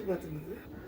똑같은데?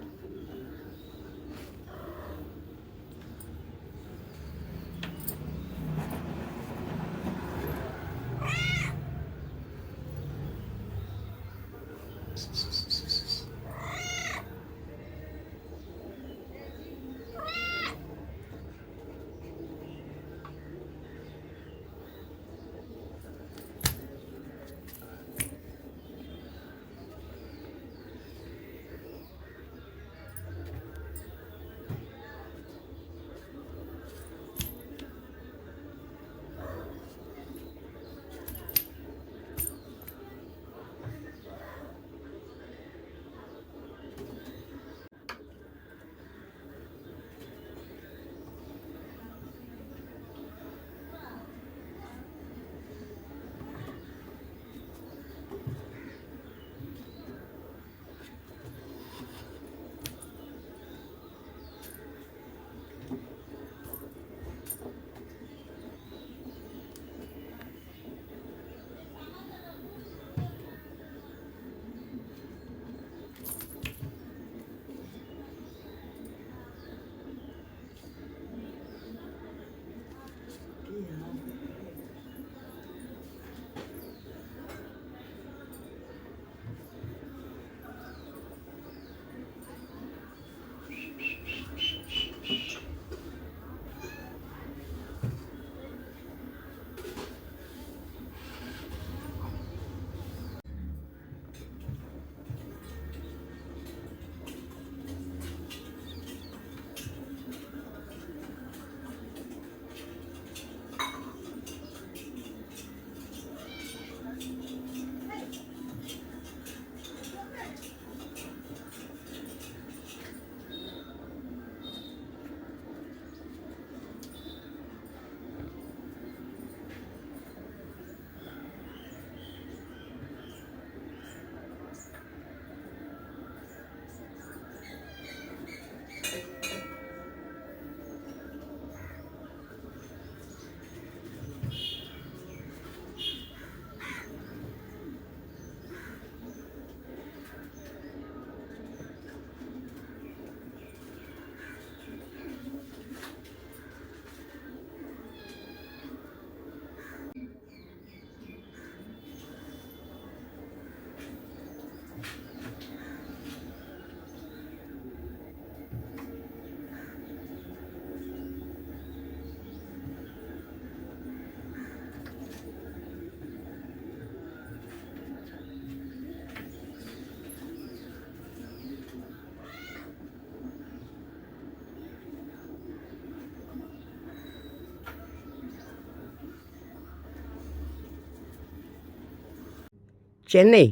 Chennai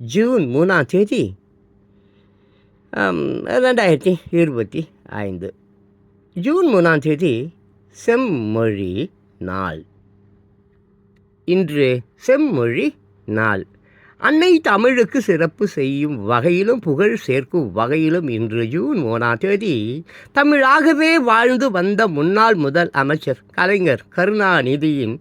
June மூணாம் தேதி ரெண்டாயிரத்தி இருபத்தி ஐந்து. ஜூன் மூணாம் தேதி செம்மொழி நாள். இன்று செம்மொழி நாள். அன்னை தமிழுக்கு சிறப்பு செய்யும் வகையிலும் புகழ் சேர்க்கும் வகையிலும் இன்று ஜூன் மூணாம் தேதி தமிழாகவே வாழ்ந்து வந்த முன்னாள் முதல் அமைச்சர் கலைஞர் கருணாநிதியின்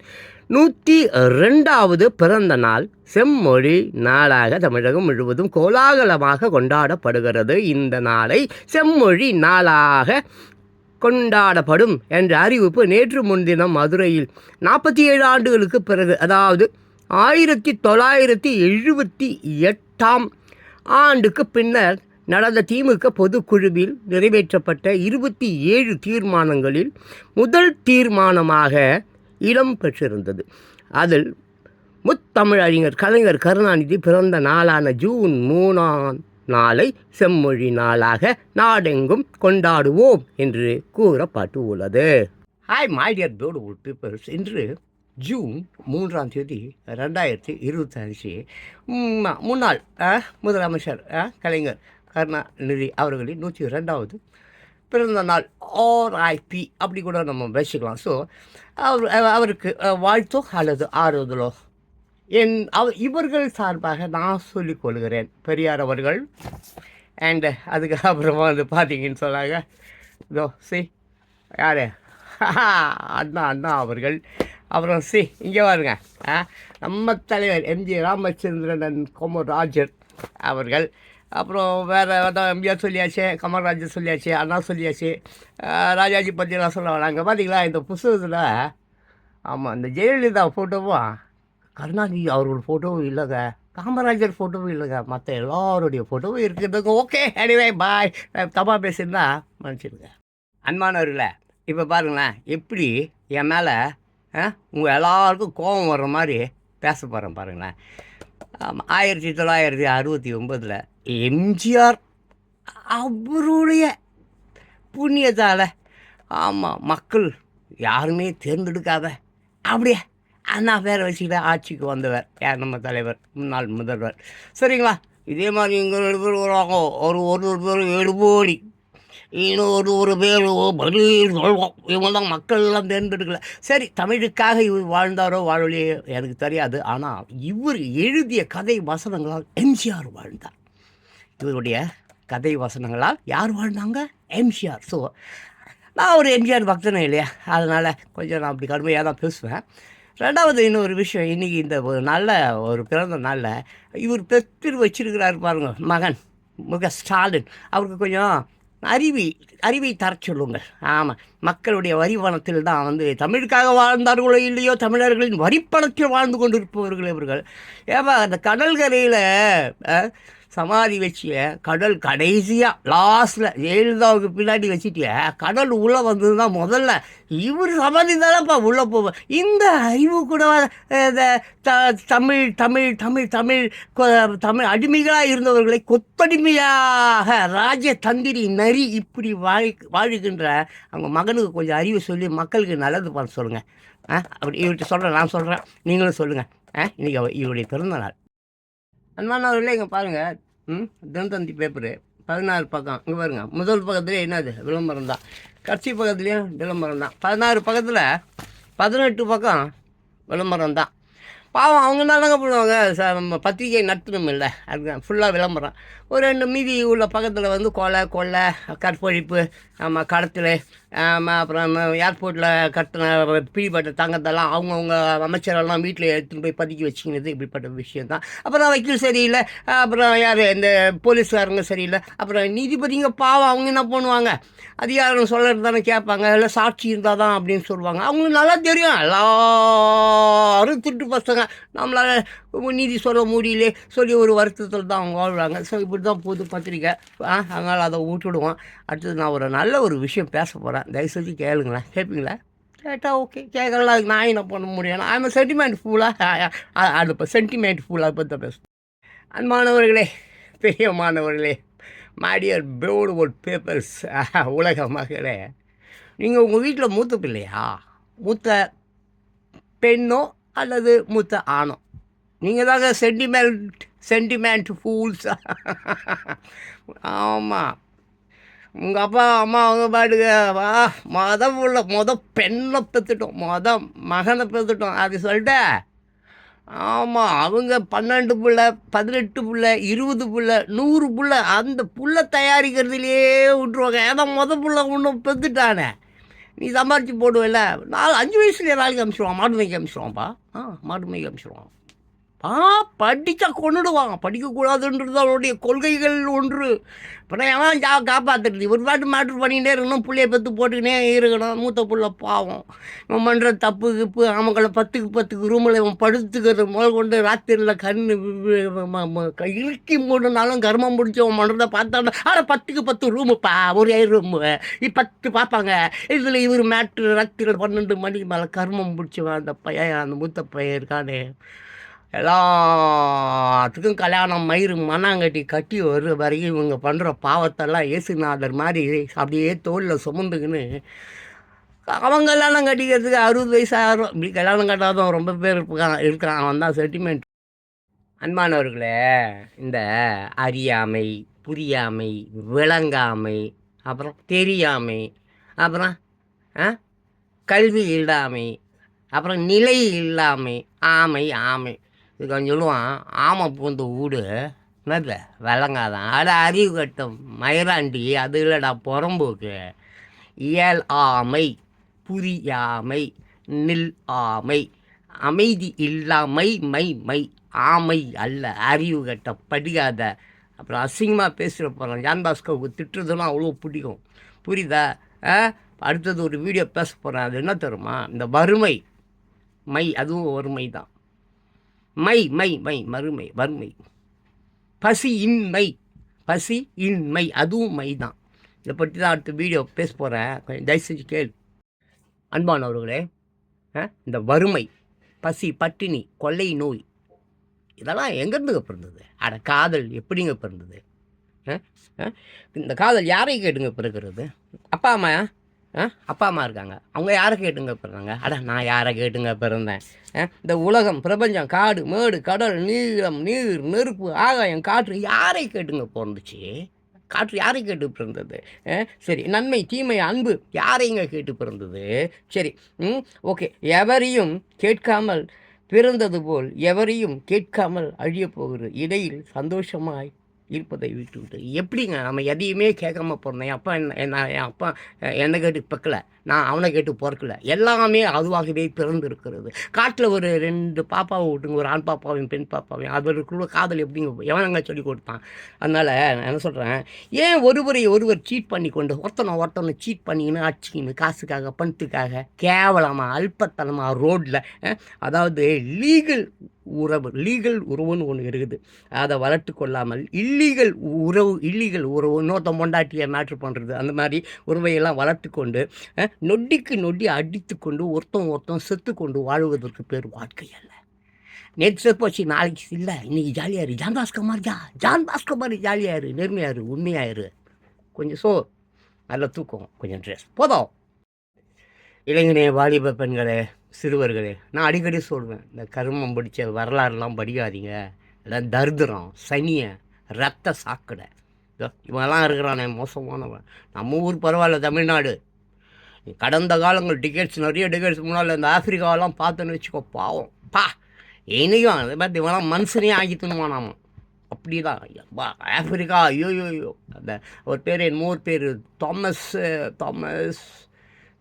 நூற்றி ரெண்டாவது பிறந்த நாள் செம்மொழி நாளாக தமிழகம் முழுவதும் கோலாகலமாக கொண்டாடப்படுகிறது. இந்த நாளை செம்மொழி நாளாக கொண்டாடப்படும் என்ற அறிவிப்பு நேற்று முன்தினம் மதுரையில் நாற்பத்தி ஏழு ஆண்டுகளுக்கு பிறகு அதாவது ஆயிரத்தி தொள்ளாயிரத்தி எழுபத்தி எட்டாம் ஆண்டுக்கு பின்னர் நடந்த திமுக பொதுக்குழுவில் நிறைவேற்றப்பட்ட இருபத்தி ஏழு தீர்மானங்களில் முதல் தீர்மானமாக இடம் பெற்றிருந்தது. அதில் முத்தமிழறிஞர் கலைஞர் கருணாநிதி பிறந்த நாளான ஜூன் மூணாம் நாளை செம்மொழி நாளாக நாடெங்கும் கொண்டாடுவோம் என்று கூறப்பட்டு உள்ளது. Hi my dear beautiful peoples இன்று ஜூன் மூன்றாம் தேதி ரெண்டாயிரத்தி இருபத்தஞ்சு. முன்னாள் முதலமைச்சர் கலைஞர் கருணாநிதி அவர்களின் நூற்றி ரெண்டாவது பிறந்த நாள் ஆர்ஐபி அப்படி கூட நம்ம வச்சுக்கலாம். ஸோ அவர் அவருக்கு வாழ்த்தோ அல்லது ஆறுதலோ. என் அவ இவர்கள் சார்பாக நான் சொல்லிக் கொள்கிறேன். பெரியார் அவர்கள். அண்டு அதுக்கப்புறமா வந்து பார்த்தீங்கன்னு சொன்னாங்க. இதோ சி யார்? அண்ணா அண்ணா அவர்கள். அப்புறம் சி இங்கே பாருங்க. ஆ, நம்ம தலைவர் எம்ஜி ராமச்சந்திரன் கோமராஜர் அவர்கள். அப்புறம் வேறு அதான் எம்ஜிஆர் சொல்லியாச்சு கமல்ராஜர் சொல்லியாச்சு அண்ணா சொல்லியாச்சு. ராஜாஜி பற்றிலாம் சொல்ல வராங்க. பார்த்தீங்களா இந்த புஸ்தகத்தில் ஆமாம் இந்த ஜெயலலிதா ஃபோட்டோவும் கருணாநிதி அவர்கள் ஃபோட்டோவும் இல்லைங்க. காமராஜர் ஃபோட்டோவும் இல்லைங்க. மற்ற எல்லாருடைய ஃபோட்டோவும் இருக்குதுங்க ஓகே அனிவே பாய் தப்பாக பேசியிருந்தா மன்னிச்சிடுங்க. அன்பானவர்களே இப்போ பாருங்களேன் எப்படி என் மேலே உங்கள் எல்லாருக்கும் கோபம் வர்ற மாதிரி பேச போகிறேன் பாருங்களேன். ஆமாம் ஆயிரத்தி தொள்ளாயிரத்தி அறுபத்தி ஒம்பதில் எம்ஜிஆர் அவருடைய புண்ணியத்தால். ஆமாம் மக்கள் யாருமே தேர்ந்தெடுக்காத அப்படியே அண்ணா பேரை வச்சுக்கிட்ட ஆட்சிக்கு வந்தவர். யார்? நம்ம தலைவர் முன்னாள் முதல்வர். சரிங்களா? இதே மாதிரி இங்கே ரெண்டு பேர் வருவாங்க ஒரு ஒரு ஒரு பேர் எடுபோடி இன்னும் ஒரு ஒரு பேர் பதில் சொல்வோம். இவங்க தான் மக்கள் எல்லாம் தேர்ந்தெடுக்கல. சரி தமிழுக்காக இவர் வாழ்ந்தாரோ வாழலையோ எனக்கு தெரியாது. ஆனால் இவர் எழுதிய கதை வசனங்களால் எம்ஜிஆர் வாழ்ந்தார். இவருடைய கதை வசனங்களால் யார் வாழ்ந்தாங்க? எம்ஜிஆர் ஸோ நான் ஒரு எம்ஜிஆர் பக்தனே இல்லையா? அதனால் கொஞ்சம் நான் அப்படி கடுமையாக தான் பேசுவேன். ரெண்டாவது இன்னொரு விஷயம் இன்றைக்கி இந்த ஒரு நல்ல ஒரு பிறந்த நாளில் இவர் பெற்று வச்சிருக்கிறார் பாருங்க மகன் முக ஸ்டாலின். அவருக்கு கொஞ்சம் அறிவி அறிவை தர சொல்லுங்கள். ஆமாம் மக்களுடைய வரிவனத்தில் தான் வந்து தமிழுக்காக வாழ்ந்தார்களோ இல்லையோ தமிழர்களின் வரிப்பணத்தில் வாழ்ந்து கொண்டிருப்பவர்கள் இவர்கள். ஏப்பா அந்த கடல்கரையில் சமாதி வச்சிய கடல் கடைசியாக லாஸ்ட்டில் ஜெயலலிதாவுக்கு பின்னாடி வச்சுட்டிய கடல் உள்ளே வந்தது தான் முதல்ல இவர் சமாதி தானேப்பா உள்ளே போவேன் இந்த அறிவு கூட த தமிழ் தமிழ் தமிழ் தமிழ் தமிழ் அடிமைகளாக இருந்தவர்களை கொத்தடிமையாக ராஜ தந்திரி நரி இப்படி வாழி வாழுகின்ற அவங்க மகனுக்கு கொஞ்சம் அறிவு சொல்லி மக்களுக்கு நல்லது பண்ண சொல்லுங்கள் ஆ அப்படி இவர்கிட்ட சொல்கிறேன் நான் சொல்கிறேன் நீங்களும் சொல்லுங்கள் ஆ இன்றைக்கி இவருடைய பிறந்த நாள் அன்பானவர்களே இங்கே பாருங்கள் ம் தினத்தந்தி பேப்பரு பதினாறு பக்கம். இங்கே பாருங்க. முதல் பக்கத்துலேயே என்னது? விளம்பரம் தான். கடைசி பக்கத்துலேயும் விளம்பரம் தான். பதினாறு பக்கத்தில் பதினெட்டு பக்கம் விளம்பரம் தான். பாவம் அவங்க என்னங்க பண்ணுவாங்க? ச- நம்ம பத்திரிகை நடத்தணும் இல்லை. அதுதான் ஃபுல்லாக விளம்பரம். ஒரு ரெண்டு மீதி உள்ள பக்கத்தில் வந்து கொலை கொள்ளை கற்பழிப்பு நம்ம கடத்தல் அப்புறம் ஏர்போர்ட்டில் கட்டின பிடிப்பட்ட தங்கத்தெல்லாம் அவங்கவுங்க அமைச்சரெல்லாம் வீட்டில் எடுத்துகிட்டு போய் பதுக்கி வச்சுக்கிறது இப்படிப்பட்ட விஷயம் தான் அப்புறம் வக்கீல் சரியில்லை. அப்புறம் யார்? இந்த போலீஸ்காரங்க சரியில்லை. அப்புறம் நீதிபதிங்க பாவம் அவங்க என்ன பண்ணுவாங்க? அதிகாரம் சொல்கிறது தானே கேட்பாங்க. இல்லை சாட்சி இருந்தால் தான் அப்படின்னு சொல்லுவாங்க. அவங்களுக்கு நல்லா தெரியும். எல்லாரும் திருட்டு பசங்க. நம்மளால் நீதி சொல்ல முடியல சொல்லி ஒரு வருத்தத்தில் தான் அவங்க வாழ்வாங்க. ஸோ இப்படி தான் போகுது பத்திரிக்கை. ஆ அதனால் அதை விட்டுடுவோம். அடுத்தது நான் ஒரு நல்ல ஒரு விஷயம் பேச போகிறேன் தயவு செஞ்சு கேளுங்களேன். கேட்பீங்களா கேட்டால் ஓகே. கேட்கலாம் அதுக்கு நான் என்ன பண்ண முடியும்? ஐம் சென்டிமெண்ட் ஃபுல்லாக அது இப்போ சென்டிமெண்ட் ஃபுல்லாக பற்றி தான் பேசுகிறேன் அன்பானவர்களே பிரியமானவர்களே மாடியர் பியூட்டிஃபுல் பேப்பர்ஸ் உலக மகளே நீங்கள் உங்கள் வீட்டில் மூத்த பிள்ளையா? மூத்த பெண்ணோ அல்லது மூத்த ஆணோ? நீங்கள் தாங்க சென்டிமெண்ட் சென்டிமெண்ட் ஃபூல்ஸ் ஆமாம் உங்கள் அப்பா அம்மா அவங்க பாட்டுக்கு வா மொதல் உள்ள மொத பெண்ணை பெற்றுட்டோம் மொதல் மகனை பெற்றுட்டோம் அது சொல்லிட்ட. ஆமாம் அவங்க பன்னெண்டு புள்ள பதினெட்டு புள்ள இருபது புள்ள நூறு புள்ள அந்த புள்ள தயாரிக்கிறதுலையே விட்ருவாங்க ஏன்னா மொத புள்ள ஒன்றும் பெற்றுட்டானே நீ சம்பாரிச்சு போடுவேல நாலு அஞ்சு வயசுலேயே நாளைக்கு அமிச்சிடுவான் மாட்டு மேய்க்க அமிச்சிடுவான்ப்பா ஆ மாட்டு மேய்க்க அமிச்சிடுவான் ஆ படித்தா கொண்டுடுவாங்க படிக்கக்கூடாதுன்றது அவருடைய கொள்கைகள் ஒன்று. இப்போ எவன் ஜா காப்பாற்றுறது ஒரு பாட்டு மேட்ரு பண்ணிக்கிட்டே இருக்கணும் புள்ளைய பத்து போட்டுக்கினே இருக்கணும். மூத்த புள்ள பாவம். இவன் பண்ணுற தப்பு கிப்பு அவங்கள பத்துக்கு பத்துக்கு ரூமில் இவன் படுத்துக்கிறது முதல் கொண்டு ராத்திரியில் கண் இறுக்கி மூடுனாலும் கர்மம் முடிச்சவன் பண்ணுறத பார்த்தாலும் ஆனால் பத்துக்கு பத்து ரூமுப்பா ஒரே ரூமு பத்து பார்ப்பாங்க. இதில் இவர் மேட்ரு ராத்திரி பன்னெண்டு மணிக்கு மேலே கர்மம் பிடிச்சவன் அந்த பையன் அந்த மூத்த பையன் இருக்கானே. எல்லாத்துக்கும் கல்யாணம் மயிறு மண்ணாங்கட்டி கட்டி வர்ற வரைக்கும் இவங்க பண்ணுற பாவத்தெல்லாம் இயேசுநாதர் மாதிரி அப்படியே தோளில் சுமந்துக்கின்னு அவன் கல்யாணம் கட்டிக்கிறதுக்கு அறுபது வயசு ஆயிரம். இப்படி கல்யாணம் கட்டாதவன் ரொம்ப பேர் இருக்கான் இருக்கான் அவன் தான் செட்டிமெண்ட் அன்பானவர்களே இந்த அறியாமை புரியாமை விளங்காமை அப்புறம் தெரியாமை அப்புறம் ஆ கல்வி இல்லாமை அப்புறம் நிலை இல்லாமை ஆமை ஆமை. இது சொல்லுவான் ஆமை பூந்த வீடு என்னது? விளங்காதான் அட அறிவு கட்டும் மயிராண்டி அது இல்லைடா புறம்போக்கு. இயல் ஆமை புரியாமை நில் ஆமை. அமைதி இல்லாமை மை மை ஆமை அல்ல அறிவு கட்ட படிக்காத அப்புறம் அசிங்கமாக பேசுகிற போகிறோம் ஜான்தாஸ்கவுக்கு திட்டுறதுலாம் அவ்வளோ பிடிக்கும். புரியுதா? ஆ? அடுத்தது ஒரு வீடியோ பேச போகிறேன் அது என்ன தருமா இந்த வறுமை. மை அதுவும் வறுமை தான் மை மை மை மறுமை வறுமை. பசி இன்மை பசி இன்மை அதுவும் மை தான். இதை பற்றி தான் அடுத்த வீடியோ பேச போகிறேன் கொஞ்சம் தயவு செஞ்சு கேள். அன்பானவர்களே ஆ, இந்த வறுமை பசி பட்டினி கொள்ளை நோய் இதெல்லாம் எங்கேருந்துங்க பிறந்தது? அட காதல் எப்படிங்க பிறந்தது? ஆ? ஆ? இந்த காதல் யாரை கேட்டுங்க பிறகுறது அப்பா அம்மா அப்பா அம்மா இருக்காங்க. அவங்க யாரை கேட்டுங்க பிறந்தாங்க? அட நான் யாரை கேட்டுங்க பிறந்தேன்? இந்த உலகம் பிரபஞ்சம் காடு மேடு கடல் நீளம் நீர் நெருப்பு ஆகாயம் காற்று யாரை கேட்டுங்க பிறந்துச்சு? காற்று யாரை கேட்டு பிறந்தது? ஆ? சரி நன்மை தீமை அன்பு யாரைங்க கேட்டு பிறந்தது? சரி ம் ஓகே. எவரையும் கேட்காமல் பிறந்தது போல் எவரையும் கேட்காமல் அழியப் போகிறது இடையில் சந்தோஷமாய் இருப்பதை விட்டு விட்டு எப்படிங்க? நம்ம எதையுமே கேட்காம பிறந்தேன் என் அப்பா என்ன என் அப்பா அஹ், என்னை கேட்டு பிறக்கல நான் அவனை கேட்டு பிறக்கல. எல்லாமே அதுவாகவே பிறந்திருக்கிறது. காட்டில் ஒரு ரெண்டு பாப்பாவை விட்டுங்க. ஒரு ஆண் பாப்பாவையும் பெண் பாப்பாவையும். அவருக்குள்ள காதல் எப்படிங்க எவனங்க சொல்லி கொடுத்தான்? அதனால் நான் என்ன சொல்கிறேன் ஏன் ஒருவரை ஒருவர் சீட் பண்ணி கொண்டு ஒருத்தனை ஒருத்தனை சீட் பண்ணிக்கின்னு அடிச்சிக்கின்னு காசுக்காக பணத்துக்காக கேவலமாக அல்பத்தனமாக ரோட்டில் அதாவது லீகல் உறவு லீகல் உறவுன்னு ஒன்று இருக்குது. அதை வளர்த்து கொள்ளாமல் இல்லீகல் உறவு இல்லீகல் உறவு இன்னொருத்தன் மொண்டாட்டியை மேட்ரு பண்ணுறது அந்த மாதிரி உறவையெல்லாம் வளர்த்து கொண்டு நொடிக்கு நொடி அடித்து கொண்டு ஒருத்தன் ஒருத்தன் செத்து கொண்டு வாழ்வதற்கு பேர் வாழ்க்கை அல்ல. நேற்று போச்சு நாளைக்கு இல்லை இன்னைக்கு ஜாலியாக இரு. ஜான் பாஸ்கர் மாதிரியா ஜான் பாஸ்கர் மாதிரி ஜாலியாக நேர்மையாக இரு. கொஞ்சம் சோ. நல்ல தூக்கம். கொஞ்சம் ட்ரெஸ் போதும். இளைஞனே வாலிப பெண்களே சிறுவர்களே நான் அடிக்கடி சொல்வேன் இந்த கருமம் பிடிச்ச வரலாறுலாம் படிக்காதீங்க. இல்லை தரித்திரம் சனியை ரத்த சாக்கடை. இவெல்லாம் இவன்லாம் இருக்கிறானே மோசமானவன். நம்ம ஊர் பரவாயில்ல தமிழ்நாடு. கடந்த காலங்கள் டிக்கெட்ஸ் நிறைய டிக்கெட்ஸ் முன்னால் இந்த ஆஃப்ரிக்காவெல்லாம் பார்த்தோன்னு வச்சுக்கோ பாவம். பா இனியும் அதை மாதிரி இவெல்லாம் மனுஷனே ஆக்கி தின்னுவானாமா அப்படி தான் பா ஆஃப்ரிக்கா ஐயோ ஐயோ அந்த ஒரு பேர் என் மூர் பேர் தாமஸ் தாமஸ்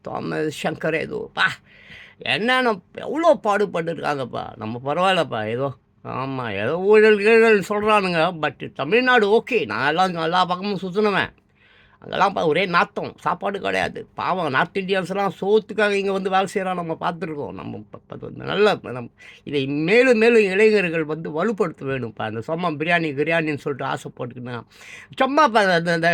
தாமஸ் சங்கர் ஏதோ. பா என்னென்ன எவ்வளோ பாடுபட்டுருக்காங்கப்பா. நம்ம பரவாயில்லப்பா ஏதோ. ஆமாம் ஏதோ ஊழல் கீழல் சொல்கிறானுங்க பட் தமிழ்நாடு ஓகே நான் எல்லாம் எல்லா பக்கமும் சுற்றினவன் அங்கெல்லாம் பா ஒரே நாத்தம். சாப்பாடு கிடையாது. பாவம் நார்த் இந்தியன்ஸ்லாம் சோத்துக்காக இங்கே வந்து வேலை செய்கிறோம் நம்ம பார்த்துருக்கோம். நம்ம நல்ல நம் இதை மேலும் மேலும் இளைஞர்கள் வந்து வலுப்படுத்த வேணும்ப்பா. அந்த சும்மா பிரியாணி பிரியாணின்னு சொல்லிட்டு ஆசைப்பட்டுக்கினா சும்மா இப்போ அந்த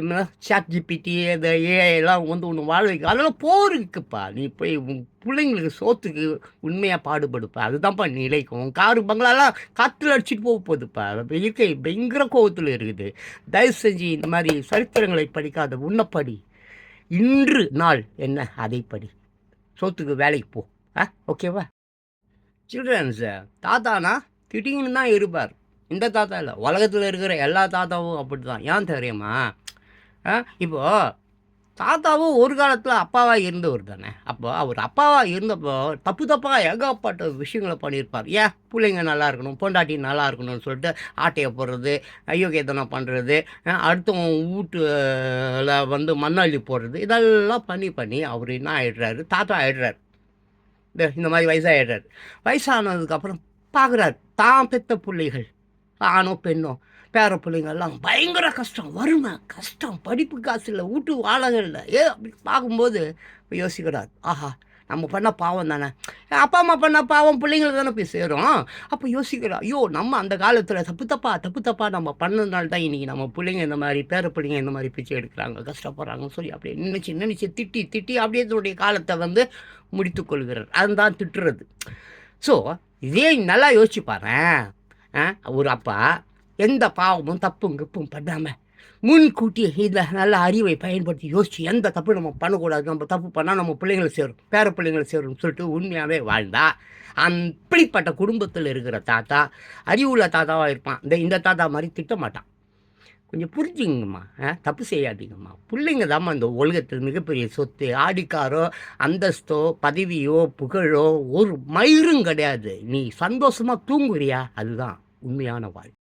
இந்த சாட் ஜிபிடி இந்த ஏஐ எல்லாம் வந்து ஒன்று வாழ வைக்க. அதெல்லாம் போருக்குப்பா நீ போய் உன் பிள்ளைங்களுக்கு சோத்துக்கு உண்மையாக பாடுபடுப்பா. அதுதான்ப்பா நிலைக்கும் உன் காரு பங்களாலாம் காற்றுல அடிச்சிட்டு போக போகுதுப்பா. இயற்கை பயங்கர கோவத்தில் இருக்குது. தயவு செஞ்சு இந்த மாதிரி சரித்திரங்களை படிக்காத உன்னப்படி இன்று நாள் என்ன அதை படி. சோத்துக்கு வேலைக்கு போ. ஆ ஓகேவா சில்ட்ரன்ஸ் தாத்தானா? திடீர்னு தான் இருப்பார். இந்த தாத்தா இல்லை. உலகத்தில் இருக்கிற எல்லா தாத்தாவும் அப்படி தான் ஏன் தெரியுமா? ஆ தாத்தாவும் ஒரு காலத்தில் அப்பாவாக இருந்தவர் தானே. அப்போ அவர் அப்பாவாக இருந்தப்போ தப்பு தப்பாக ஏகப்பட்ட விஷயங்களை பண்ணியிருப்பார். ஏன்? பிள்ளைங்க நல்லா இருக்கணும் பொண்டாட்டி நல்லா இருக்கணும்னு சொல்லிட்டு ஆட்டையை போடுறது ஐயோக்கியத்தனம் பண்ணுறது அடுத்தவன் வீட்டுல வந்து மண்ணள்ளி போடுறது இதெல்லாம் பண்ணி பண்ணி அவர் என்ன ஆயிடுறாரு? தாத்தா ஆகிடுறார் இந்த இந்த மாதிரி வயசாகிடுறாரு வயசானதுக்கப்புறம் பார்க்குறாரு தான் பெற்ற பிள்ளைகள் ஆணோ பெண்ணோ பேர பிள்ளைங்கள்லாம் பயங்கர கஷ்டம் வறுமை கஷ்டம் படிப்பு காசு இல்லை வீட்டு வாழகை இல்லை ஏ அப்படி பார்க்கும்போது யோசிக்கிறார். ஆஹா நம்ம பண்ண பாவம் தானே. அப்பா அம்மா பண்ண பாவம் பிள்ளைங்களுக்கு தானே போய் சேரும். அப்போ யோசிக்கிறோம் ஐயோ நம்ம அந்த காலத்தில் தப்பு தப்பா தப்பு தப்பா நம்ம பண்ணதுனால தான் இன்றைக்கி நம்ம பிள்ளைங்க இந்த மாதிரி பேர பிள்ளைங்க இந்த மாதிரி பிச்சை எடுக்கிறாங்க கஷ்டப்படுறாங்கன்னு சொல்லி அப்படியே நினச்சி நினச்சி திட்டி திட்டி அப்படியே தன்னுடைய காலத்தை வந்து முடித்து கொள்கிறார். அதுதான் திட்டுறது. ஸோ இதே நல்லா யோசிச்சு பாரேன். ஆ, ஒரு அப்பா எந்த பாவமும் தப்பும் கிப்பும் பண்ணாமல் முன்கூட்டி இதில் நல்ல அறிவை பயன்படுத்தி யோசிச்சு எந்த தப்பு நம்ம பண்ணக்கூடாது. நம்ம தப்பு பண்ணால் நம்ம பிள்ளைங்களை சேரும். பேர பிள்ளைங்களை சேரும்னு சொல்லிட்டு உண்மையாகவே வாழ்ந்தா அப்படிப்பட்ட குடும்பத்தில் இருக்கிற தாத்தா அறிவுள்ள தாத்தாவாக இருப்பான். இந்த இந்த தாத்தா மாதிரி திட்ட மாட்டான் கொஞ்சம் புரிஞ்சுங்கம்மா. ஆ, தப்பு செய்யாதீங்கம்மா. பிள்ளைங்க தாம்மா இந்த உலகத்தில் மிகப்பெரிய சொத்து ஆடிக்காரோ அந்தஸ்தோ பதவியோ புகழோ ஒரு மயிரும் கிடையாது. நீ சந்தோஷமாக தூங்குறியா? அதுதான் உண்மையான வாழ்க்கை.